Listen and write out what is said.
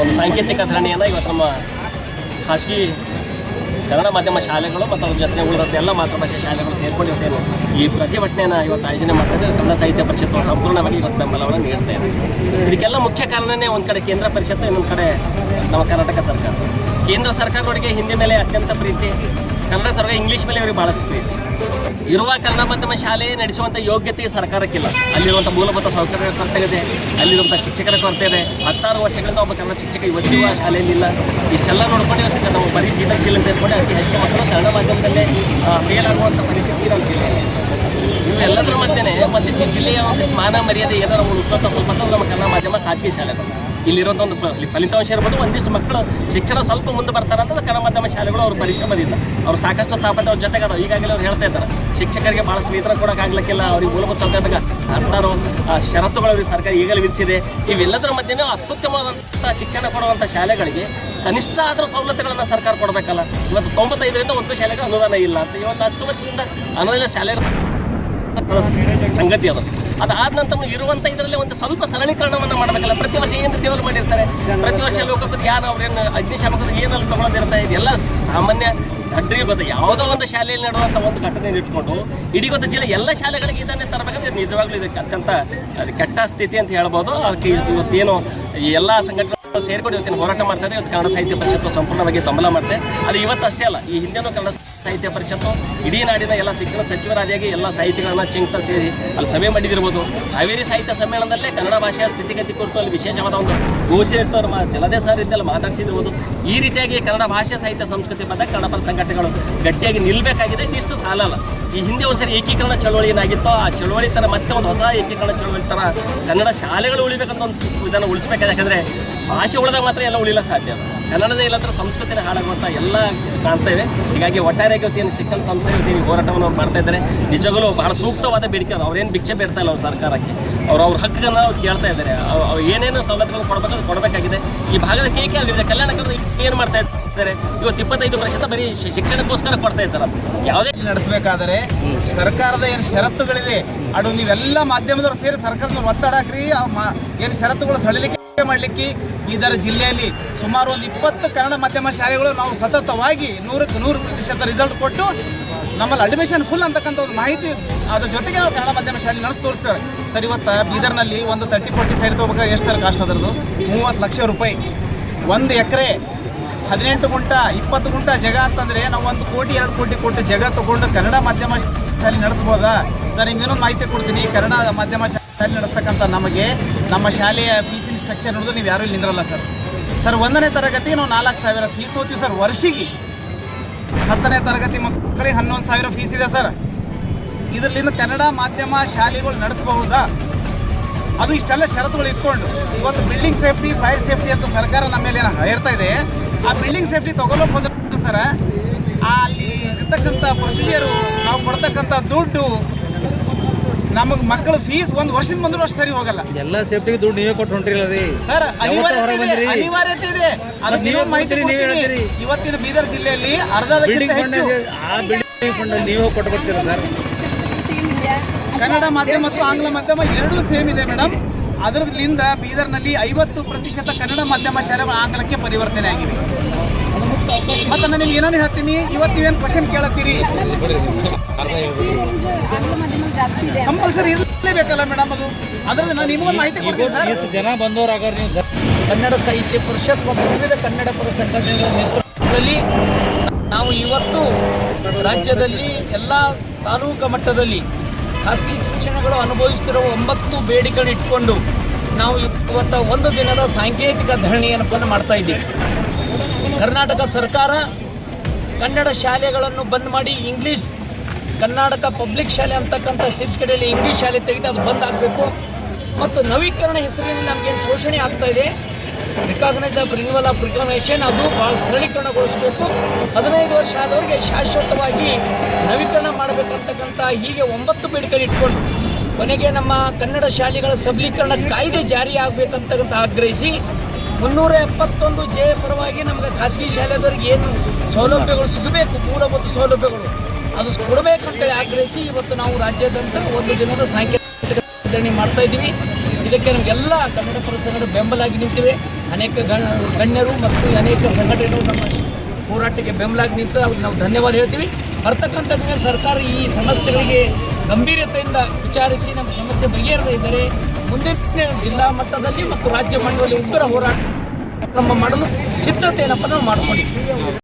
ಒಂದು ಸಾಂಕೇತಿಕ ಧರಣಿಯನ್ನು ಇವತ್ತು ನಮ್ಮ ಖಾಸಗಿ ಕನ್ನಡ ಮಾಧ್ಯಮ ಶಾಲೆಗಳು ಮತ್ತು ಅದ್ರ ಜೊತೆ ಉಳಿದಂಥ ಎಲ್ಲ ಮಾತೃಭಾಷೆ ಶಾಲೆಗಳು ಸೇರ್ಕೊಂಡಿರ್ತೇನೆ ಈ ಪ್ರತಿಭಟನೆಯನ್ನು ಇವತ್ತು ಆಯೋಜನೆ ಮಾಡ್ತಾ ಕನ್ನಡ ಸಾಹಿತ್ಯ ಪರಿಷತ್ತು ಸಂಪೂರ್ಣವಾಗಿ ಇವತ್ತು ಬೆಂಬಲವನ್ನು ನೀಡ್ತಾ ಇದೆ. ಇದಕ್ಕೆಲ್ಲ ಮುಖ್ಯ ಕಾರಣನೇ ಒಂದು ಕಡೆ ಕೇಂದ್ರ ಪರಿಷತ್ತು, ಇನ್ನೊಂದು ಕಡೆ ನಮ್ಮ ಕರ್ನಾಟಕ ಸರ್ಕಾರ. ಕೇಂದ್ರ ಸರ್ಕಾರದೊಳಗೆ ಹಿಂದಿ ಮೇಲೆ ಅತ್ಯಂತ ಪ್ರೀತಿ, ಕನ್ನಡ ಸರ್ಕಾರ ಇಂಗ್ಲೀಷ್ ಮೇಲೆ ಅವರಿಗೆ ಭಾಳಷ್ಟು ಪ್ರೀತಿ. ಇರುವ ಕನ್ನಡ ಮಾಧ್ಯಮ ಶಾಲೆ ನಡೆಸುವಂಥ ಯೋಗ್ಯತೆ ಸರ್ಕಾರಕ್ಕಿಲ್ಲ. ಅಲ್ಲಿರುವಂಥ ಮೂಲಭೂತ ಸೌಕರ್ಯ ಕೊರತೆ ಇದೆ ಅಲ್ಲಿರುವಂಥ ಶಿಕ್ಷಕರ ಕೊರತೆ ಇದೆ. ಹತ್ತಾರು ವರ್ಷಗಳಿಂದ ಒಬ್ಬ ಕನ್ನಡ ಶಿಕ್ಷಕ ಇವತ್ತಿಗೂ ಶಾಲೆಯಲ್ಲಿ ಶಾಲೆಯಲ್ಲಿಲ್ಲ ಇಷ್ಟೆಲ್ಲ ನೋಡ್ಕೊಂಡು ಇವತ್ತು ನಾವು ಬರೀ ಬೀದರ್ ಜಿಲ್ಲೆ ಹೇಳ್ಕೊಂಡು ಅತಿ ಹೆಚ್ಚು ಮಕ್ಕಳು ಕನ್ನಡ ಮಾಧ್ಯಮದಲ್ಲೇ ಫೇಲ್ ಪರಿಸ್ಥಿತಿ ನಮ್ಮ ಜಿಲ್ಲೆ ಇವೆಲ್ಲದರ ಮಧ್ಯೆ ಒಂದಿಷ್ಟು ಜಿಲ್ಲೆಯ ಒಂದಿಷ್ಟು ಮಾನ ಮರ್ಯಾದೆ ಏನಾರು ಉಳಿಸ್ಕೊಂತ ಸ್ವಲ್ಪ ನಮ್ಮ ಕನ್ನಡ ಮಾಧ್ಯಮ ಖಾಸಗಿ ಶಾಲೆಗಳು ಇಲ್ಲಿರುವಂಥ ಒಂದು ಫಲಿ- ಫಲಿತಾಂಶ ಇರ್ಬೋದು ಒಂದಿಷ್ಟು ಮಕ್ಕಳು ಶಿಕ್ಷಣ ಸ್ವಲ್ಪ ಮುಂದೆ ಬರ್ತಾರೆ ಅಂತಂದ್ರೆ ಕನ್ನಡ ಮಾಧ್ಯಮ ಶಾಲೆಗಳು ಅವ್ರ ಪರಿಶ್ರಮದಿಂದ ಅವ್ರು ಸಾಕಷ್ಟು ತಾಪತೆ ಅವ್ರ ಜೊತೆಗೆ ಅದಾವ. ಈಗಾಗಲೇ ಅವ್ರು ಹೇಳ್ತಾ ಇದ್ದಾರೆ ಶಿಕ್ಷಕರಿಗೆ ಭಾಳಷ್ಟು ವೇತನ ಕೊಡೋಕ್ಕಾಗ್ಲಿಕ್ಕಿಲ್ಲ ಅವ್ರಿಗೆ ಮೂಲಭೂತ ಸೌಕರ್ಯದಾಗ ಆ, ಷರತ್ತುಗಳು ಅವ್ರಿಗೆ ಸರ್ಕಾರ ಈಗಲೇ ವಿಧಿಸಿದೆ. ಇವೆಲ್ಲದರ ಮಧ್ಯೆ ಅತ್ಯುತ್ತಮವಾದಂಥ ಶಿಕ್ಷಣ ಕೊಡುವಂಥ ಶಾಲೆಗಳಿಗೆ ಕನಿಷ್ಠ ಆದರೂ ಸವಲತ್ತುಗಳನ್ನು ಸರ್ಕಾರ ಕೊಡಬೇಕಲ್ಲ. ಇವತ್ತು ತೊಂಬತ್ತೈದರಿಂದ ಒಂದು ಶಾಲೆಗೆ ಅನುದಾನ ಇಲ್ಲ ಅಂತ ಇವತ್ತು ಅಷ್ಟು ವರ್ಷದಿಂದ ಅನುದಾನ ಶಾಲೆಗಳು ಸಂಗತಿ ಅದು. ಅದಾದ ನಂತರ ಇರುವಂಥ ಇದರಲ್ಲಿ ಒಂದು ಸ್ವಲ್ಪ ಸರಳೀಕರಣವನ್ನು ಮಾಡಬೇಕಲ್ಲ. ಪ್ರತಿ ವರ್ಷ ಏನು ಡೆವಲಪ್ ಮಾಡಿರ್ತಾರೆ? ಪ್ರತಿ ವರ್ಷ ಲೋಕಪತಿ ಯಾರು ಅವ್ರೇನು ಅಗ್ನಿಶಾಮಕರು ಏನಲ್ಲಿ ತೊಗೊಳೋದಿರ್ತಾ ಇದೆಲ್ಲ ಸಾಮಾನ್ಯ ದಡ್ರಿಗೆ ಗೊತ್ತು ಯಾವುದೋ ಒಂದು ಶಾಲೆಯಲ್ಲಿ ನಡೆಯುವಂಥ ಒಂದು ಘಟನೆಯನ್ನು ಇಟ್ಕೊಂಡು ಇಡೀ ಗೊತ್ತ ಜಿಲ್ಲೆ ಎಲ್ಲ ಶಾಲೆಗಳಿಗೆ ಇದನ್ನೇ ತರಬೇಕಂದ್ರೆ ನಿಜವಾಗ್ಲೂ ಇದಕ್ಕೆ ಅತ್ಯಂತ ಕೆಟ್ಟ ಸ್ಥಿತಿ ಅಂತ ಹೇಳ್ಬೋದು. ಅದಕ್ಕೆ ಇವತ್ತೇನು ಎಲ್ಲ ಸಂಘಟನೆಗಳು ಸೇರ್ಕೊಂಡು ಇವತ್ತಿನ ಹೋರಾಟ ಮಾಡ್ತಾರೆ ಇವತ್ತು ಕನ್ನಡ ಸಾಹಿತ್ಯ ಪರಿಷತ್ತು ಸಂಪೂರ್ಣವಾಗಿ ಬೆಂಬಲ ಮಾಡ್ತೆ ಅದು ಇವತ್ತು ಅಷ್ಟೇ ಅಲ್ಲ, ಈ ಹಿಂದೆನೂ ಕನ್ನಡ ಸಾಹಿತ್ಯ ಪರಿಷತ್ತು, ಇಡೀ ನಾಡಿನ ಎಲ್ಲ ಶಿಕ್ಷಣ ಸಚಿವರಾದಿಯಾಗಿ ಎಲ್ಲ ಸಾಹಿತಿಗಳನ್ನ ಚಿಂತ ಸೇರಿ ಅಲ್ಲಿ ಸಭೆ ಮಾಡಿದಿರ್ಬೋದು. ಹಾವೇರಿ ಸಾಹಿತ್ಯ ಸಮ್ಮೇಳನದಲ್ಲೇ ಕನ್ನಡ ಭಾಷೆಯ ಸ್ಥಿತಿಗತಿ ಕುರಿತು ಅಲ್ಲಿ ವಿಶೇಷವಾದ ಒಂದು ಘೋಷಣೆ ಇರ್ತವ್ರು ಮಾ ಜಲದೇ ಸರ್ ಇದ್ದೆಲ್ಲ ಮಾತಾಡಿಸಿದಿರ್ಬೋದು. ಈ ರೀತಿಯಾಗಿ ಕನ್ನಡ ಭಾಷೆ ಸಾಹಿತ್ಯ ಸಂಸ್ಕೃತಿ ಬಂದಾಗ ಕನ್ನಡ ಪರ ಸಂಘಟನೆಗಳು ಗಟ್ಟಿಯಾಗಿ ನಿಲ್ಲಬೇಕಾಗಿದೆ ಇಷ್ಟು ಸಾಲಲ್ಲ. ಈ ಹಿಂದೆ ಒಂದ್ಸರಿ ಏಕೀಕರಣ ಚಳವಳಿ ಏನಾಗಿತ್ತು ಆ ಚಳವಳಿ ಥರ ಮತ್ತೆ ಒಂದು ಹೊಸ ಏಕೀಕರಣ ಚಳವಳಿ ಥರ ಕನ್ನಡ ಶಾಲೆಗಳು ಉಳಿಬೇಕಂತ ಒಂದು ಇದನ್ನು ಉಳಿಸ್ಬೇಕಾದ್ರೆ ಯಾಕಂದರೆ ಭಾಷೆ ಉಳಿದಾಗ ಮಾತ್ರ ಎಲ್ಲ ಉಳಿಲ್ಲ ಸಾಧ್ಯ. ಕನ್ನಡದೇ ಹತ್ರ ಸಂಸ್ಕೃತಿನ ಹಾಳಾಗುವಂಥ ಎಲ್ಲ ಕಾಣ್ತೇವೆ ಹೀಗಾಗಿ ಒಟ್ಟಾರೆ ಇವತ್ತೇನು ಶಿಕ್ಷಣ ಸಂಸ್ಥೆ ಇವತ್ತೇನು ಹೋರಾಟವನ್ನು ಅವ್ರು ಮಾಡ್ತಾ ಇದ್ದಾರೆ. ನಿಜವಾಗಲೂ ಬಹಳ ಸೂಕ್ತವಾದ ಬೇಡಿಕೆ ಅದು. ಅವ್ರೇನು ಭಿಕ್ಷೆ ಬೇಡ್ತಾ ಇಲ್ಲ ಅವ್ರ ಸರ್ಕಾರಕ್ಕೆ. ಅವ್ರು ಅವ್ರ ಹಕ್ಕನ್ನು ಅವ್ರು ಕೇಳ್ತಾ ಇದ್ದಾರೆ. ಅವ್ರು ಅವ್ರು ಏನೇನು ಸವಲತ್ತುಗಳು ಕೊಡಬೇಕು ಕೊಡಬೇಕಾಗಿದೆ. ಈ ಭಾಗದ ಕೇಕೆ ಅಲ್ಲಿದೆ ಕಲ್ಯಾಣ ಕರ್ನಾಟಕ ಏನು ಮಾಡ್ತಾ ಇದ್ದಾರೆ? ಇವತ್ತು ಇಪ್ಪತ್ತೈದು ಪ್ರತಿಶತ ಬರೀ ಶಿಕ್ಷಣಕ್ಕೋಸ್ಕರ ಕೊಡ್ತಾ ಇದ್ದಾರೆ ಯಾವುದೇ ನಡೆಸಬೇಕಾದರೆ ಸರ್ಕಾರದ ಏನು ಷರತ್ತುಗಳಿದೆ, ಅದು ನೀವೆಲ್ಲ ಮಾಧ್ಯಮದವ್ರು ಸೇರಿ ಸರ್ಕಾರದವ್ರು ಒತ್ತಡ ಹಾಕ್ರಿ. ಏನು ಷರತ್ತುಗಳು ಸಡಿಲಿಕೆ ಮಾಡಲಿಕ್ಕೆ ಇದರ ಜಿಲ್ಲೆಯಲ್ಲಿ ಸುಮಾರು ಒಂದು ಇಪ್ಪತ್ತು ಕನ್ನಡ ಮಾಧ್ಯಮ ಶಾಲೆಗಳು ನಾವು ಸತತವಾಗಿ ನೂರಕ್ಕೆ ನೂರು ಪ್ರತಿಶತ ರಿಸಲ್ಟ್ ಕೊಟ್ಟು ನಮ್ಮಲ್ಲಿ ಅಡ್ಮಿಷನ್ ಫುಲ್ ಅಂತಕ್ಕಂಥ ಒಂದು ಮಾಹಿತಿ ಅದ್ರ ಜೊತೆಗೆ ನಾವು ಕನ್ನಡ ಮಾಧ್ಯಮ ಶಾಲೆ ನಡೆಸಿ ತೋರಿಸ್ತಾರೆ ಸರ್, ಇವತ್ತು ಬೀದರ್ನಲ್ಲಿ ಒಂದು ತರ್ಟಿ ಫೋರ್ಟಿ ಸೈಡ್ ತೊಗೋಬೇಕಾದ್ರೆ ಎಷ್ಟು ಸರ್ ಕಾಸ್ಟ್ ಅದರದ್ದು? ಮೂವತ್ತು ಲಕ್ಷ ರೂಪಾಯಿ. ಒಂದು ಎಕರೆ ಹದಿನೆಂಟು ಗುಂಟ, ಇಪ್ಪತ್ತು ಗುಂಟ ಜಾಗ ಅಂತಂದ್ರೆ ನಾವು ಒಂದು ಕೋಟಿ, ಎರಡು ಕೋಟಿ ಕೊಟ್ಟು ಜಾಗ ತಗೊಂಡು ಕನ್ನಡ ಮಾಧ್ಯಮ ಶಾಲೆ ನಡೆಸ್ಬೋದಾ? ಸರ್ ಇನ್ನೊಂದು ಮಾಹಿತಿ ಕೊಡ್ತೀನಿ. ಕನ್ನಡ ಮಾಧ್ಯಮ ಶಾಲೆ ನಡೆಸ್ತಕ್ಕಂಥ ನಮಗೆ ನಮ್ಮ ಶಾಲೆಯ ಫೀಸಿನ ಸ್ಟ್ರಕ್ಚರ್ ನೋಡಿದ್ರೆ ನೀವು ಯಾರು ಇಲ್ಲಿ ನಿಂದ್ರಲ್ಲ ಸರ್. ಸರ್, ಒಂದನೇ ತರಗತಿ ನಾವು ನಾಲ್ಕು ಸಾವಿರ ಫೀಸ್ ಹೋಗ್ತೀವಿ ಸರ್ ವರ್ಷಿಗೆ. ಹತ್ತನೇ ತರಗತಿ ಮಕ್ಕಳಿಗೆ ಹನ್ನೊಂದು ಸಾವಿರ ಫೀಸ್ ಇದೆ ಸರ್. ಇದರಲ್ಲಿಂದ ಕನ್ನಡ ಮಾಧ್ಯಮ ಶಾಲೆಗಳು ನಡೆಸಬಹುದಾ? ಅದು ಇಷ್ಟೆಲ್ಲ ಷರತ್ತುಗಳು ಇಟ್ಕೊಂಡು ಇವತ್ತು ಬಿಲ್ಡಿಂಗ್ ಸೇಫ್ಟಿ ಫೈರ್ ಸೇಫ್ಟಿ ಅಂತ ಸರ್ಕಾರ ನಮ್ಮ ಮೇಲೆ ಹೇರ್ತಾ ಇದೆ. ಆ ಬಿಲ್ಡಿಂಗ್ ಸೇಫ್ಟಿ ತಗೊಳ್ಳೋಕೆ ಹೋದ್ರೆ ಸರ್, ಅಲ್ಲಿ ಇರ್ತಕ್ಕಂಥ ಪ್ರೊಸೀಜರು ನಾವು ಕೊಡ್ತಕ್ಕಂಥ ದುಡ್ಡು ನಮಗೆ ಮಕ್ಕಳ ಫೀಸ್ ಒಂದು ವರ್ಷದ ಬಂದ್ರು ಅಷ್ಟು ಸರಿ ಹೋಗಲ್ಲ. ಎಲ್ಲ ಸೇಫ್ಟಿಗೆ ದುಡ್ಡು ನೀವೇ ಕೊಟ್ಟು ಹೊಂಟ್ರಿಲ್ಲ ರೀ. ಸರ್ ಅನಿವಾರ್ಯತೆ ಇದೆ? ಅನಿವಾರ್ಯತೆ ಇದೆ. ನೀವೇ ಮಾಹಿತಿ ಕೊಡ್ತೀನಿ. ಇವತ್ತಿನ ಬೀದರ್ ಜಿಲ್ಲೆಯಲ್ಲಿ ಅರ್ಧದಕ್ಕಿಂತ ಹೆಚ್ಚು ಆ ಬಿಲ್ಡಿಂಗ್ ಫಂಡ್ ನೀವೇ ಕೊಟ್ಟು ಬರ್ತೀರ ಸರ್ ಕನ್ನಡ ಮಾಧ್ಯಮ ಮತ್ತು ಆಂಗ್ಲ ಮಾಧ್ಯಮ ಎರಡೂ ಸೇಮ್ ಇದೆ ಮೇಡಮ್ ಅದರಲ್ಲಿಂದ ಬೀದರ್ನಲ್ಲಿ ಐವತ್ತು ಪ್ರತಿಶತ ಕನ್ನಡ ಮಾಧ್ಯಮ ಶಾಲೆಗಳು ಆಂಗ್ಲಕ್ಕೆ ಪರಿವರ್ತನೆ ಆಗಿವೆ ಮತ್ತೆ ನಾನು ನಿಮ್ಗೆ ಏನಾನು ಹೇಳ್ತೀನಿ ಇವತ್ತು ನೀವೇನು ಕ್ವಶನ್ ಕೇಳತ್ತೀರಿ? ಕಂಪಲ್ಸರಿ ಇರಲೇಬೇಕಲ್ಲ ಮೇಡಮ್ ಅದು. ಅದ್ರಲ್ಲಿ ನಾನು ನಿಮಗೊಂದು ಮಾಹಿತಿ ಕೊಡ್ತೀನಿ ಸರ್. ಜನ ಬಂದವರಾಗ ನೀವು ಕನ್ನಡ ಸಾಹಿತ್ಯ ಪರಿಷತ್ ಮತ್ತು ವಿವಿಧ ಕನ್ನಡ ಪರ ಸಂಘಟನೆಗಳ ನೇತೃತ್ವದಲ್ಲಿ ನಾವು ಇವತ್ತು ರಾಜ್ಯದಲ್ಲಿ ಎಲ್ಲ ತಾಲೂಕು ಮಟ್ಟದಲ್ಲಿ ಖಾಸಗಿ ಶಿಕ್ಷಣಗಳು ಅನುಭವಿಸುತ್ತಿರುವ ಒಂಬತ್ತು ಬೇಡಿಕೆಗಳು ಇಟ್ಕೊಂಡು ನಾವು ಇವತ್ತು ಒಂದು ದಿನದ ಸಾಂಕೇತಿಕ ಧರಣಿಯನ್ನು ಮಾಡ್ತಾ ಇದ್ದೀವಿ. ಕರ್ನಾಟಕ ಸರ್ಕಾರ ಕನ್ನಡ ಶಾಲೆಗಳನ್ನು ಬಂದ್ ಮಾಡಿ ಇಂಗ್ಲೀಷ್, ಕರ್ನಾಟಕ ಪಬ್ಲಿಕ್ ಶಾಲೆ ಅಂತಕ್ಕಂಥ ಶೀರ್ಷಿಕೆಯಲ್ಲಿ ಇಂಗ್ಲೀಷ್ ಶಾಲೆ ತೆಗೆದು ಅದು ಬಂದ್ ಆಗಬೇಕು ಮತ್ತು ನವೀಕರಣ ಹೆಸರಿನಲ್ಲಿ ನಮಗೇನು ಶೋಷಣೆ ಆಗ್ತಾ ಇದೆ recognise of renewal of recognisation ಅದು ಭಾಳ ಸರಳೀಕರಣಗೊಳಿಸಬೇಕು. ಹದಿನೈದು ವರ್ಷ ಆದವರಿಗೆ ಶಾಶ್ವತವಾಗಿ ನವೀಕರಣ ಮಾಡಬೇಕಂತಕ್ಕಂಥ ಹೀಗೆ ಒಂಬತ್ತು ಬೇಡಿಕೆ ಇಟ್ಕೊಂಡು ಕೊನೆಗೆ ನಮ್ಮ ಕನ್ನಡ ಶಾಲೆಗಳ ಸಬಲೀಕರಣ ಕಾಯ್ದೆ ಜಾರಿ ಆಗಬೇಕಂತಕ್ಕಂಥ ಆಗ್ರಹಿಸಿ ಮುನ್ನೂರ ಎಪ್ಪತ್ತೊಂದು ಜೆ ಪರವಾಗಿ ನಮಗೆ ಖಾಸಗಿ ಶಾಲೆದವ್ರಿಗೆ ಏನು ಸೌಲಭ್ಯಗಳು ಸಿಗಬೇಕು ಮೂಲಭೂತ ಸೌಲಭ್ಯಗಳು. ಅದು ಕೊಡಬೇಕಂತೇಳಿ ಆಗ್ರಹಿಸಿ ಇವತ್ತು ನಾವು ರಾಜ್ಯಾದ್ಯಂತ ಒಂದು ದಿನದ ಸಾಂಕೇತಿಕ ಧರಣಿ ಮಾಡ್ತಾ ಇದ್ದೀವಿ. ಇದಕ್ಕೆ ನಮಗೆಲ್ಲ ಕನ್ನಡ ಪರ ಸಂಘಟನೆ ಬೆಂಬಲಾಗಿ ನಿಂತಿವೆ. ಅನೇಕ ಗಣ- ಗಣ್ಯರು ಮತ್ತು ಅನೇಕ ಸಂಘಟನೆಗಳು ನಮ್ಮ ಹೋರಾಟಕ್ಕೆ ಬೆಂಬಲಾಗಿ ನಿಂತು ನಾವು ಧನ್ಯವಾದ ಹೇಳ್ತೀವಿ. ಬರ್ತಕ್ಕಂಥ ಸರ್ಕಾರ ಈ ಸಮಸ್ಯೆಗಳಿಗೆ ಗಂಭೀರತೆಯಿಂದ ವಿಚಾರಿಸಿ ನಮ್ಮ ಸಮಸ್ಯೆ ಬಗೆಹರದೇ ಇದ್ದರೆ ಮುಂದಿನ ಜಿಲ್ಲಾ ಮಟ್ಟದಲ್ಲಿ ಮತ್ತು ರಾಜ್ಯ ಮಟ್ಟದಲ್ಲಿ ಉಗ್ರ ಹೋರಾಟ ನಮ್ಮ ಮಾಡಲು ಸಿದ್ಧತೆಯನ್ನು ನಾವು ಮಾಡಿಕೊಂಡಿದ್ದೀವಿ.